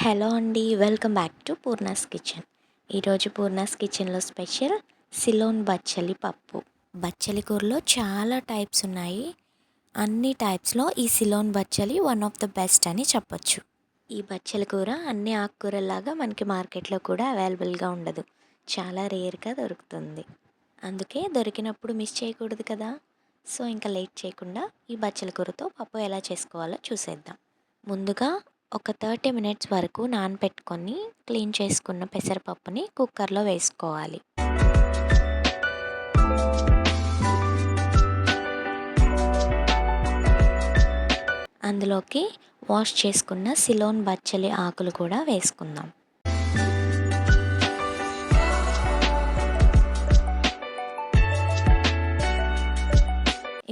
Hello అండి welcome back to Poorna's kitchen. ఈరోజు పూర్ణాస్ కిచెన్లో స్పెషల్ సిలోన్ బచ్చలి పప్పు. బచ్చలి కూరలో చాలా టైప్స్ ఉన్నాయి. అన్ని టైప్స్లో ఈ సిలోన్ బచ్చలి వన్ ఆఫ్ ద బెస్ట్ అని చెప్పొచ్చు. ఈ బచ్చలి కూర అన్ని ఆకుకూరలాగా మనకి మార్కెట్లో కూడా అవైలబుల్గా ఉండదు. చాలా రేర్గా దొరుకుతుంది. అందుకే దొరికినప్పుడు మిస్ చేయకూడదు కదా. సో ఇంకా లేట్ చేయకుండా ఈ బచ్చల కూరతో పప్పు ఎలా చేసుకోవాలో చూసేద్దాం. ముందుగా ఒక థర్టీ మినిట్స్ వరకు నానబెట్టుకొని క్లీన్ చేసుకున్న పెసరపప్పుని కుక్కర్లో వేసుకోవాలి. అందులోకి వాష్ చేసుకున్న సిలోన్ బచ్చలి ఆకులు కూడా వేసుకుందాం.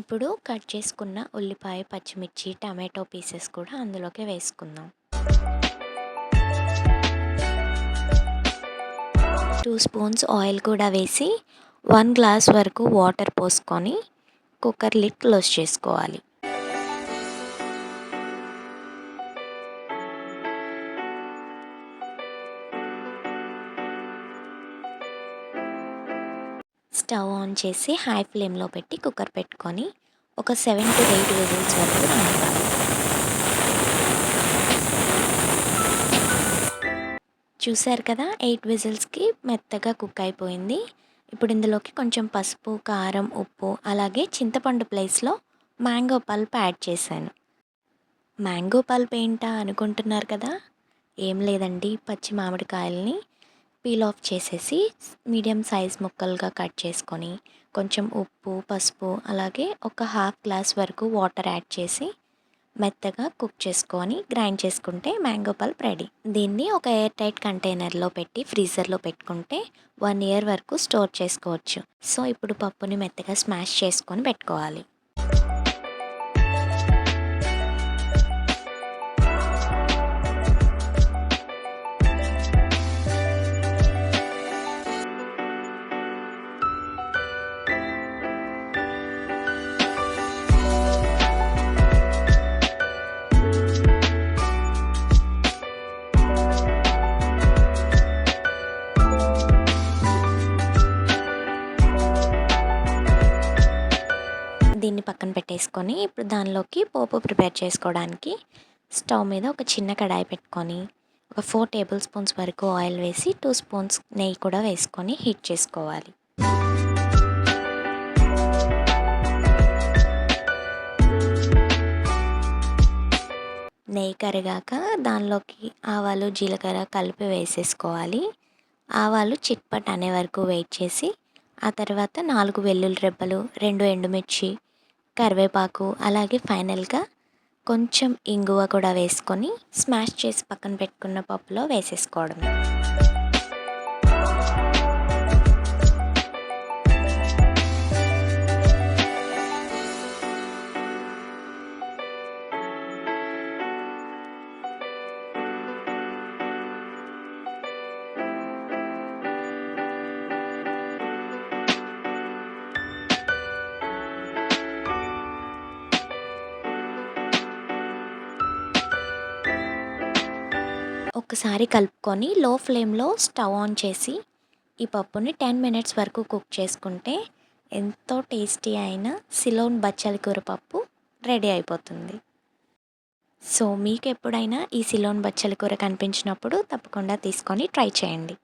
ఇప్పుడు కట్ చేసుకున్న ఉల్లిపాయ పచ్చిమిర్చి టమాటో పీసెస్ కూడా అందులోకి వేసుకుందాం. టూ స్పూన్స్ ఆయిల్ కూడా వేసి వన్ గ్లాస్ వరకు వాటర్ పోసుకొని కుక్కర్ లిడ్ క్లోజ్ చేసుకోవాలి. స్టవ్ ఆన్ చేసి హై ఫ్లేమ్లో పెట్టి కుక్కర్ పెట్టుకొని ఒక సెవెన్ టు ఎయిట్ విజిల్స్ వరకు రావాలి చూసారు కదా ఎయిట్ విజిల్స్కి మెత్తగా కుక్ అయిపోయింది. ఇప్పుడు ఇందులోకి కొంచెం పసుపు కారం ఉప్పు అలాగే చింతపండు ప్లేస్లో మ్యాంగో పల్ప్ యాడ్ చేశాను. మ్యాంగో పల్ప్ ఏంటా అనుకుంటున్నారు కదా? ఏం లేదండి పచ్చి మామిడికాయలని పీల్ ఆఫ్ చేసేసి మీడియం సైజ్ ముక్కలుగా కట్ చేసుకొని కొంచెం ఉప్పు పసుపు అలాగే ఒక హాఫ్ గ్లాస్ వరకు వాటర్ యాడ్ చేసి మెత్తగా కుక్ చేసుకొని గ్రైండ్ చేసుకుంటే మ్యాంగో పల్ప్ రెడీ. దీన్ని ఒక ఎయిర్ టైట్ కంటైనర్లో పెట్టి ఫ్రీజర్లో పెట్టుకుంటే వన్ ఇయర్ వరకు స్టోర్ చేసుకోవచ్చు. సో ఇప్పుడు పప్పుని మెత్తగా స్మాష్ చేసుకొని పెట్టుకోవాలి. పక్కన పెట్టేసుకొని ఇప్పుడు దానిలోకి పోపు ప్రిపేర్ చేసుకోవడానికి స్టవ్ మీద ఒక చిన్న కడాయి పెట్టుకొని ఒక ఫోర్ టేబుల్ స్పూన్స్ వరకు ఆయిల్ వేసి టూ స్పూన్స్ నెయ్యి కూడా వేసుకొని హీట్ చేసుకోవాలి. నెయ్యి కరిగాక దానిలోకి ఆవాలు జీలకర్ర కలిపి వేసేసుకోవాలి. ఆవాలు చిట్పట్ అనే వరకు వెయిట్ చేసి ఆ తర్వాత నాలుగు వెల్లుల్లి రెబ్బలు రెండు ఎండుమిర్చి కరివేపాకు అలాగే ఫైనల్గా కొంచెం ఇంగువ కూడా వేసుకొని స్మాష్ చేసి పక్కన పెట్టుకున్న పప్పులో వేసేసుకోవడమే. ఒకసారి కలుపుకొని లో ఫ్లేమ్లో స్టవ్ ఆన్ చేసి ఈ పప్పుని టెన్ మినిట్స్ వరకు కుక్ చేసుకుంటే ఎంతో టేస్టీ అయిన సిలోన్ బచ్చలి కూర పప్పు రెడీ అయిపోతుంది. సో మీకు ఎప్పుడైనా ఈ సిలోన్ బచ్చలి కూర కనిపించినప్పుడు తప్పకుండా తీసుకొని ట్రై చేయండి.